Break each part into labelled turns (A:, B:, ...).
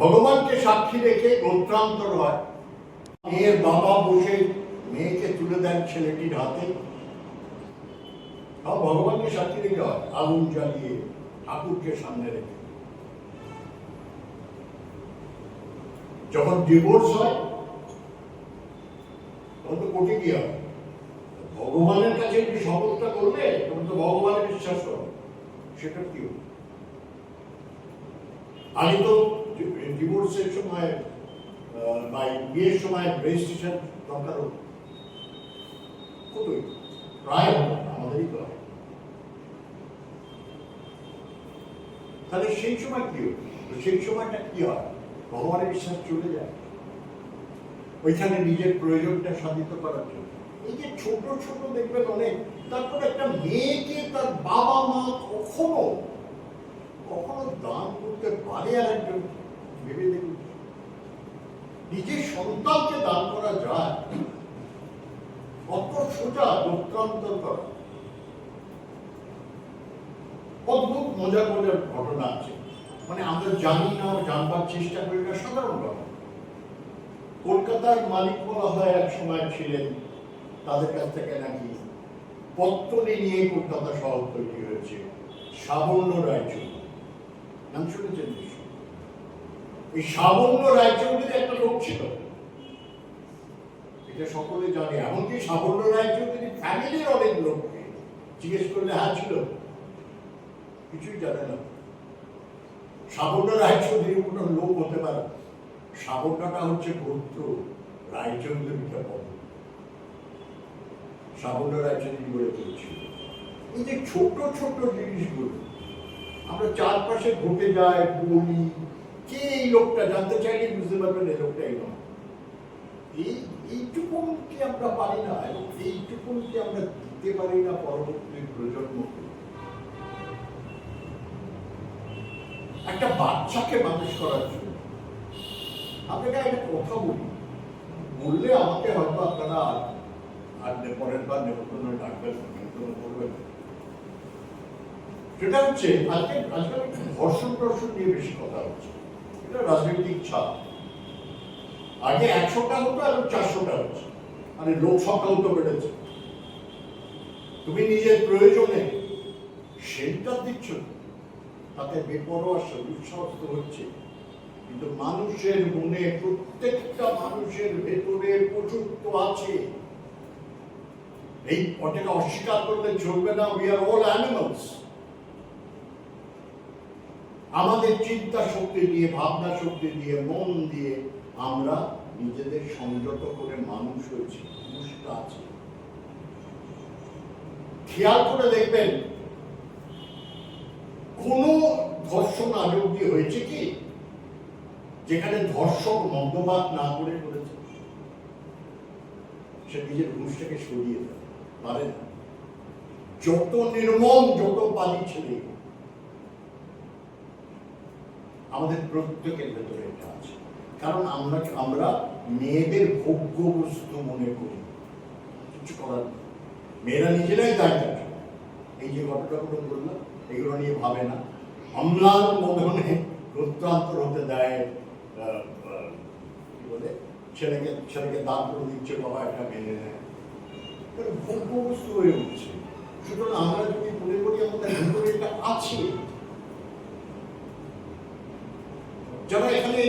A: ভগবানকে সাক্ষী রেখে গোত্রান্তর হয়। মেয়ের বাবা বসে মেয়েকে তুলে দেন ছেলেটির হাতে। সব ভগবানকে সাক্ষী রেখে হয়, আগুন জ্বালিয়ে ঠাকুরকে সামনে রেখে। যখন ডিভোর্স হয়, তখন তো কোর্টে কি হয়। ভগবানের কাছে একটু শপথটা করবে? তখন তো ভগবানের বিশ্বাস করো সেটা কি হবে? আগে তো সময় বা বিয়ের সময় রেজিস্ট্রেশন দরকার হতো প্রায় আমাদেরই তো হয় তাহলে সেই সময় কি হতো সেই সময়টা কি হয়? ভগবানের বিশ্বাস চলে যায়। ওইখানে নিজের প্রয়োজনটা সাধিত করার জন্য। এই যে ছোট ছোট দেখবেন অনেক, তারপর একটা মেয়েকে তার বাবা মা কখনো কখনো দান করতে পারে আর একজন ভেবে দেখুন। নিজের সন্তানকে দান করা যায় কত সোজা লোকান্তর করা। অদ্ভুত মজার মজার ঘটনা আছে। মানে আমরা জানি না, জানবার চেষ্টা করি না, সাধারণ ঘটনা কলকাতার মালিক বলা হয় এক সময় ছিলেন, তাদের কাছ থেকে নাকি পত্তনে নিয়ে কলকাতা শহর তৈরি হয়েছে, সাবর্ণ রায়চৌধুরী নাম শুনেছেন নিশ্চয়ই? এই সাবর্ণ রায়চৌধুরী একটা লোক ছিল। এটা সকলে জানে। এমনকি সাবর্ণ ফ্যামিলির অনেক জিজ্ঞেস করলে ছিল। কিছুই জানে না। সাবর্ণ রায়চৌধুরী কোনো লোক হতে পারে। সাবর্ণটা হচ্ছে গোত্র পদ। সাবর্ণ রায়চৌধুরী গড়ে তুলেছিল। এই যে ছোট ছোট জিনিসগুলো, আমরা চারপাশে ঘুরতে যাই, বলি কে এই লোকটা? জানতে চাইলে বুঝতে পারবেন এই লোকটা এই নয় এই এইটুকুন কি আমরা পারি না এবং এইটুকুন কি আমরা দিতে পারি না পরবর্তী প্রজন্মকে একটা বাচ্চাকে মানুষ করার জন্য। আপনাকে একটা কথা বলি। বললে আমাকে হয়তো আপনারা আর- পরের বার নেমন্তন্ন ডাকবেন না, নেমন্তন্ন করবেন। সেটা হচ্ছে আজকে আজকাল ধর্ষণ টর্ষণ নিয়ে বেশি কথা হচ্ছে। রাজনৈতিক ছাপ। আগে একশোটা হতো, এখন চারশোটা হচ্ছে। মানে লোক সংখ্যাও তো বেড়েছে। তুমি নিজের প্রয়োজনে শেল্টার দিচ্ছ তাতে বেপরোয়া দুঃসাহস হচ্ছে। কিন্তু মানুষের মনে প্রত্যেকটা মানুষের ভেতরে পশুত্ব আছে। এই ওটাকে অস্বীকার করলে চলবে না। উই আর অল অ্যানিমালস আমাদের চিন্তা শক্তি দিয়ে ভাবনা শক্তি দিয়ে, মন দিয়ে আমরা নিজেদের সংযত করে মানুষ হয়েছি মানুষটা আছে। খেয়াল করে দেখবেন, কোন ধর্ষণ আজ অব্দি হয়েছে কি? যেখানে ধর্ষক মদ্যপাত না করে করেছে। সে নিজের ঘুষটাকে সরিয়ে দেয়, পারে যত নির্মম, যত পালি ছেলে আমাদের প্রত্যেকের ভেতরে এটা আছে। কারণ আমরা আমরা মেয়েদের ভোগ্য বস্তু মনে করি। কিছু করার। মেয়েরা নিজেরাই দায়ী আছে এই যে ঘটনাগুলো বললাম, এগুলো নিয়ে ভাবে না। অম্লান মদনে রুদ্রান্তর হতে দেয় কি বলে? ছেলেকে ছেলেকে দান করে দিচ্ছে, বাবা একটা মেনে নেয়। ভোগ্য বস্তু হয়ে উঠছে। সুতরাং আমরা যদি মনে করি আমাদের ভিতরে এটা আছে যারা এখানে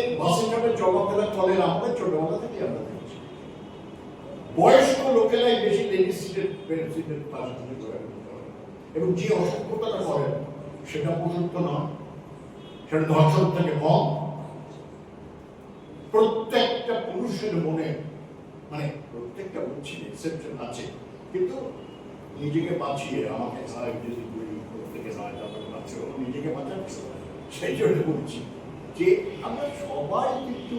A: থেকে আমরা দেখছি। বয়স্ক লোকেরাই বেশি এবং যে অসভ্যতাটা সেটা নয়। সেটা ধর্ষণ থেকে কম। প্রত্যেকটা পুরুষের মনে মানে প্রত্যেকটা বলছি এক্সেপশন আছে। কিন্তু নিজেকে বাঁচিয়ে আমাকে যদি প্রত্যেকে নয় নিজেকে বাঁচাচ্ছে সেই জন্য বলছি। যে আমরা সবাই কিন্তু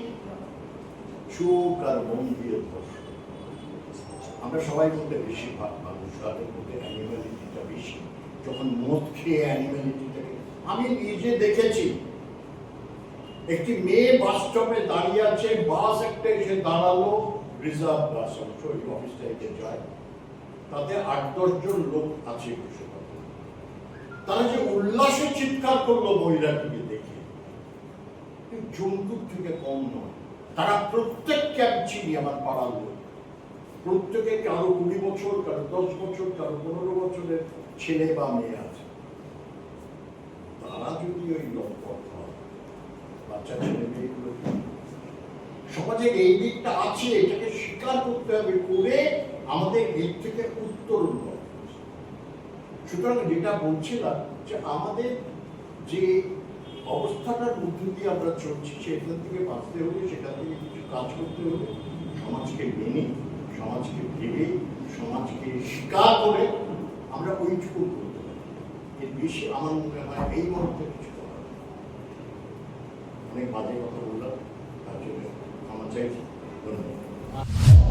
A: চোখ আর মন দিয়ে আমরা সবাই মধ্যে বেশিরভাগ মানুষ, তাদের মধ্যে অ্যানিমালিটিটা বেশি। যখন মদ খেয়ে অ্যানিমালিটিটাকে আমি নিজে দেখেছি, একটি মেয়ে বাস স্টপে দাঁড়িয়ে আছে বাস একটা এসে দাঁড়াল রিজার্ভ বাস অবশ্য ওই অফিসটা এগিয়ে যায়। তাতে আট দশজন লোক আছে বসে তারা যে উল্লাসে চিৎকার করল মহিলাটিকে দেখে। জন্তুর থেকে কম নয়। তারা প্রত্যেককে আমি আমার পাড়ার লোক। প্রত্যেকে কারও কুড়ি বছর, কারও দশ বছর, কারও পনেরো বছরের ছেলে বা মেয়ে আছে। তারা যদি ওই লম্পট বাচ্চা, ছেলে, মেয়েগুলো সমাজের এই দিকটা আছে, এটাকে স্বীকার করতে হবে করে আমাদের এর থেকে উত্তরণ হবে। সুতরাং যেটা বলছিলাম যে আমাদের যে অবস্থাটার মধ্য দিয়ে আমরা চলছি, সেখান থেকে বাঁচতে হলে, সেখান থেকে কিছু কাজ করতে হলে সমাজকে মেনে, সমাজকে ভেবে, সমাজকে স্বীকার করে আমরা ওইটুকু করতে পারি। এর বেশি আমার মনে হয় এই মুহূর্তে কিছু করার অনেক বাজে কথা বললাম, তার জন্য আমার চাই ধন্যবাদ।